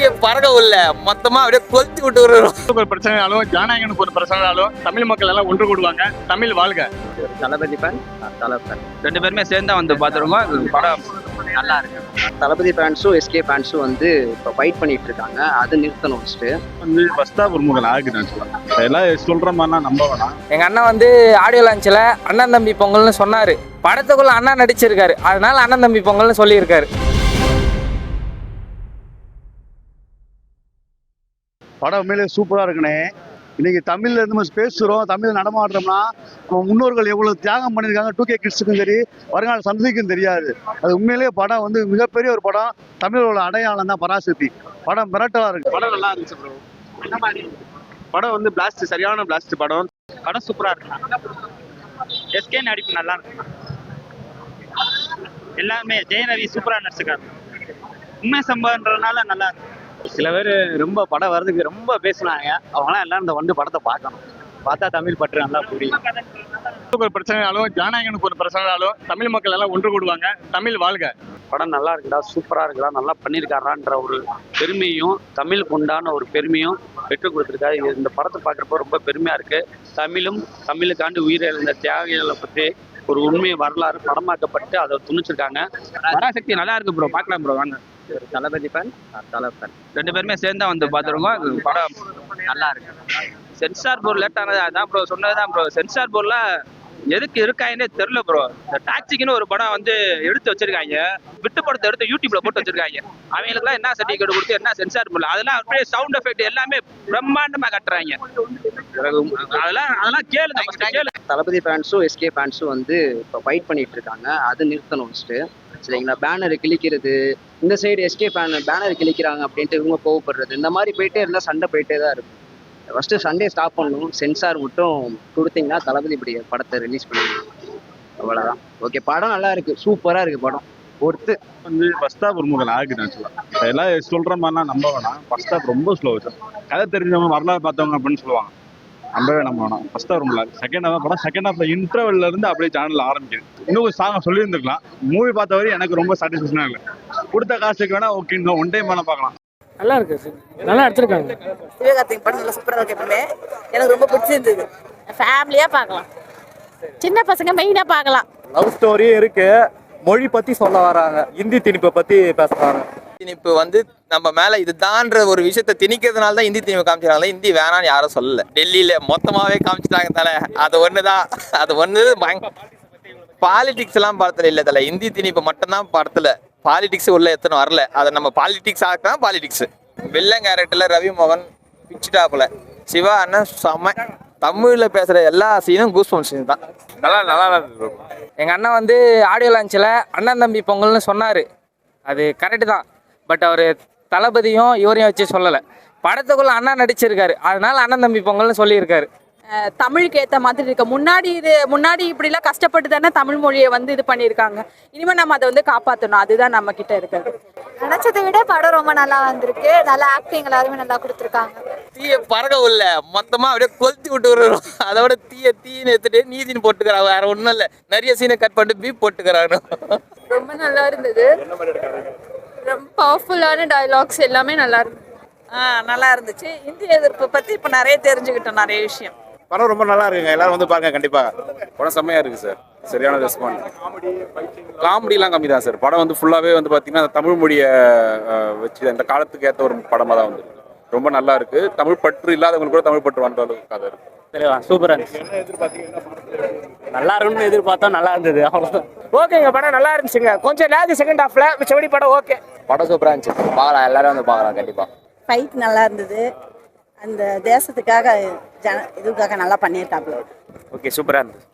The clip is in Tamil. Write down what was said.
தீய பறக்க உள்ள மொத்தமா அப்படியே கொளுத்தி விட்டு ஒரு பிரச்சனைனாலும் ஜனநாயகனுக்கு ஒரு பிரச்சனைனாலும் தமிழ் மக்கள் எல்லாம் ஒன்று கூடுவாங்க. தமிழ் வாழ்க. தளபதி ஃபேன் தளபதி ரெண்டு பேருமே சேர்ந்து வந்து பார்த்துருவோம் படம் நல்லா இருக்கு. தளபதி ஃபேன்ஸும் எஸ்கே ஃபேன்ஸும் வந்து இப்போ ஃபைட் பண்ணிட்டு இருக்காங்க. அது நிறுத்தணும் ஃபஸ்ட்டு வந்து ஃபர்ஸ்டா பிரமுகன் ஆகுதுன்னு சொல்லலாம் எல்லாம் சொல்ற மாதிரிலாம் நம்ப வேணாம். எங்க அண்ணன் வந்து ஆடியோ லான்ச்சில் அண்ணன் தம்பி பொங்கல்னு சொன்னாரு. படத்துக்குள்ள அண்ணா நடிச்சிருக்காரு. அதனால அண்ணன் தம்பி பொங்கல்னு சொல்லியிருக்காரு. படம் உண்மையிலே சூப்பராக இருக்குண்ணே இன்னைக்கு தமிழ்ல இருந்து நம்ம பேசுகிறோம் தமிழ் நடமாடுறோம்னா நம்ம முன்னோர்கள் எவ்வளவு தியாகம் பண்ணியிருக்காங்க டூ கே கிட்ஸுக்கும் சரி வருங்கால சந்ததிக்கும் தெரியாது. அது உண்மையிலேயே படம் வந்து மிகப்பெரிய ஒரு படம் தமிழோட அடையாளம் தான் பராசக்தி. படம் மிரட்டலா இருக்கு. படம் நல்லா இருந்துச்சு ப்ரோ படம் வந்து பிளாஸ்ட் சரியான பிளாஸ்ட் படம். படம் சூப்பரா இருக்கு. எஸ்கே நடிப்பு நல்லா இருக்கு. எல்லாமே ஜெயநவி சூப்பரா நடிச்சிருக்காரு. உண்மை சம்பவன்றதுனால நல்லா இருக்கு. சில பேர் ரொம்ப படம் வர்றதுக்கு ரொம்ப பேசுனாங்க. அவங்களாம் எல்லாரும் இந்த வந்து படத்தை பார்க்கணும். பார்த்தா தமிழ் பற்று நல்லா புரியும். ஒரு பிரச்சனைனாலும் ஜனநாயகனுக்கு ஒரு பிரச்சனைனாலும் தமிழ் மக்கள் எல்லாம் ஒன்று கூடுவாங்க. தமிழ் வாழ்க. படம் நல்லா இருக்குடா சூப்பரா இருக்குடா நல்லா பண்ணியிருக்காரான்ற ஒரு பெருமையும் தமிழுக்கு உண்டான ஒரு பெருமையும் பெற்றுக் கொடுத்துருக்காரு. இந்த படத்தை பார்க்குறப்போ ரொம்ப பெருமையா இருக்கு. தமிழும் தமிழுக்காண்டு உயிரிழந்த தியாகிகளை பற்றி ஒரு உண்மை வரலாறு படமாக்கப்பட்டு அதை துணிச்சிருக்காங்க. பராசக்தி நல்லா இருக்கு ப்ரோ பார்க்கலாம் ப்ரோ வாங்க. தளபதி ஃபேன் தளபதி ஃபேன் ரெண்டு பேருமே சேர்ந்து வந்து பார்த்துருக்கோம் படம் நல்லா இருக்கு. சென்சார் போர் லேட் ஆனது அதான் ப்ரோ சொன்னதுதான் ப்ரோ சென்சார் போர்ல எதுக்கு இருக்காங்கன்னே தெரில ப்ரோ இந்த டாக்ஸிக்குன்னு ஒரு படம் வந்து எடுத்து வச்சிருக்காங்க. விட்டு படத்தை எடுத்து யூடியூப்ல போட்டு வச்சிருக்காங்க. அவங்களுக்குலாம் என்ன சர்டிஃபிகேட் கொடுத்து என்ன சென்சார் போர்ல அதெல்லாம் அப்படியே சவுண்ட் எஃபெக்ட் எல்லாமே பிரம்மாண்டமா கட்டுறாங்க. அதெல்லாம் அதெல்லாம் கேளுங்க first கேளு. தளபதி ஃபேன்ஸும் எஸ்கே ஃபேன்ஸும் வந்து இப்போ ஃபைட் பண்ணிட்டு இருக்காங்க. அது நிறுத்தணும் ஃபஸ்ட்டு சரிங்களா? பேனர் கிழிக்கிறது இந்த சைடு எஸ்கே ஃபேன் பேனர் கிழிக்கிறாங்க அப்படின்ட்டு இவங்க கோவப்படுறது இந்த மாதிரி போயிட்டே இருந்தால் சண்டை போயிட்டே தான் இருக்கும். ஃபஸ்ட்டு சண்டே ஸ்டாப் பண்ணணும். சென்சார் மட்டும் கொடுத்தீங்கன்னா தளபதி இப்படி படத்தை ரிலீஸ் பண்ணிடணும் அவ்வளோதான் ஓகே படம் நல்லா இருக்கு. சூப்பராக இருக்கு படம். ஒருத்து வந்து ஃபர்ஸ்ட் ஹாஃப் பிரமுகன் ஆகுதுன்னு சொல்லலாம் எல்லாம் சொல்ற மாதிரிலாம் நம்ப வேணாம். ஃபர்ஸ்ட் ஹாஃப் ரொம்ப ஸ்லோ கதை தெரிஞ்சவங்க வரலாறு பார்த்தவங்க அப்படின்னு சொல்லுவாங்க. நம்பவே நம்ப வேணாம். ஃபர்ஸ்ட் ஹாஃப் ரொம்ப செகண்ட் ஹாஃப் படம். செகண்ட் ஹாஃப்ல இன்டர்வெல்ல இருந்து அப்படியே சேனல் ஆரம்பிக்குது. இன்னும் ஒரு சாங் சொல்லியிருந்துருக்கலாம். மூவி பார்த்த வரையும் எனக்கு ரொம்ப சாட்டிஸ்ஃபேக்ஷனா இல்லை. கொடுத்த காசுக்கு வேணா ஓகே ஒன் டைம் வேணா பார்க்கலாம். நல்லா இருக்கு நல்லா எடுத்திருக்காங்க. சிவகார்த்திகேயன் படம் நல்லா சூப்பராக இருக்கு எப்பவுமே. எனக்கு ரொம்ப பிடிச்சிருந்தது. ஃபேமிலியாக பார்க்கலாம். சின்ன பசங்க மெயினாக பார்க்கலாம். லவ் ஸ்டோரியும் இருக்கு. மொழி பத்தி சொல்ல வராங்க. இந்தி திணிப்பை பத்தி பேசுறாங்க திணிப்பு வந்து நம்ம மேல இதுதான்ற ஒரு விஷயத்த திணிக்கிறதுனால தான் இந்தி திணிப்பு காமிச்சாங்க இந்தி வேணாம்னு யாரும் சொல்லல. டெல்லியில மொத்தமாவே காமிச்சிட்டாங்க தலை. அது ஒண்ணுதான். அது ஒண்ணு பாலிடிக்ஸ் எல்லாம் படத்துல இல்ல தலை. இந்தி திணிப்பு மட்டும்தான் படத்துல. பாலிடிக்ஸ் உள்ள எத்தனை வரல. அதை நம்ம பாலிடிக்ஸ் ஆக்கலாம் பாலிடிக்ஸ் வில்லன் கேரக்டர்ல ரவி மோகன் பிச்சுட்டாப்புல. சிவா அண்ணன் செம்ம தமிழ்ல பேசுற எல்லா சீனும் கூஸ் சீன் தான். நல்லா நல்லா எங்கள் அண்ணன் வந்து ஆடியோ லான்ச்சில் அண்ணன் தம்பி பொங்கல்னு சொன்னார். அது கரெக்டு தான். பட் அவர் தளபதியும் இவரையும் வச்சு சொல்லலை. படத்துக்குள்ள அண்ணா நடிச்சிருக்காரு. அதனால அண்ணன் தம்பி பொங்கல்னு சொல்லியிருக்காரு. தமிழுக்கு ஏற்ற மாதிரி இருக்கு. முன்னாடி இது முன்னாடி இப்படிலாம் கஷ்டப்பட்டு தானே தமிழ் மொழியை வந்து இது பண்ணியிருக்காங்க. இனிமேல் நம்ம அதை வந்து காப்பாற்றணும் அதுதான் நம்ம கிட்ட இருக்கிறது நினைச்சதை விட படம் ரொம்ப நல்லா வந்திருக்கு. நல்ல ஆக்டிங் எல்லாருமே நல்லா கொடுத்துருக்காங்க. தீய பறக்க உள்ள மொத்தமா அப்படியே கொளுத்தி விட்டு விடுறோம் அதோட தீய தீன்னு எடுத்துட்டு நீதினு போட்டுக்கிறாங்க. வேற ஒன்றும் இல்லை. நிறைய சீனை கட் பண்ணிட்டு பீப் போட்டுக்கிறாங்க. ரொம்ப நல்லா இருந்தது. பவர்ஃபுல்லான டயலாக்ஸ் எல்லாமே நல்லா இருந்தது. ஆ நல்லா இருந்துச்சு. இந்திய எதிர்ப்பு பற்றி இப்போ நிறைய தெரிஞ்சுக்கிட்டோம் நிறைய விஷயம். படம் ரொம்ப நல்லா இருக்குங்க. எல்லாரும் வந்து பாருங்க கண்டிப்பா. படம் செம்மையா இருக்கு சார் சரியான ரெஸ்பாண்ட் காமெடிலாம் கம்மி தான் சார் படம் வந்து ஃபுல்லாவே வந்து பாத்தீங்கன்னா தமிழ் மொழியை வச்சு இந்த காலத்துக்கு ஏற்ற ஒரு படமா தான் வந்து ரொம்ப நல்லா இருக்கு. தமிழ் பற்று இல்லாதவங்களுக்கு கூட தமிழ் பற்று வந்த அளவுக்கு கதை இருக்கு. தெளிவா சூப்பரா இருந்துச்சு. நல்லா இருக்கும்னு எதிர்பார்த்தா நல்லா இருந்தது. அவ்வளோதான் ஓகேங்க படம் நல்லா இருந்துச்சுங்க. கொஞ்சம் லேக் செகண்ட் ஹாஃப்ல மிச்சபடி படம் ஓகே. படம் சூப்பராக இருந்துச்சு. பார்க்கலாம் எல்லாரும் வந்து பார்க்கலாம் கண்டிப்பாக ஃபைட் நல்லா இருந்தது. அந்த தேசத்துக்காக ஜன இதுக்காக நல்லா பண்ணியிருக்காப்புல. ஓகே சூப்பரா இருந்துச்சு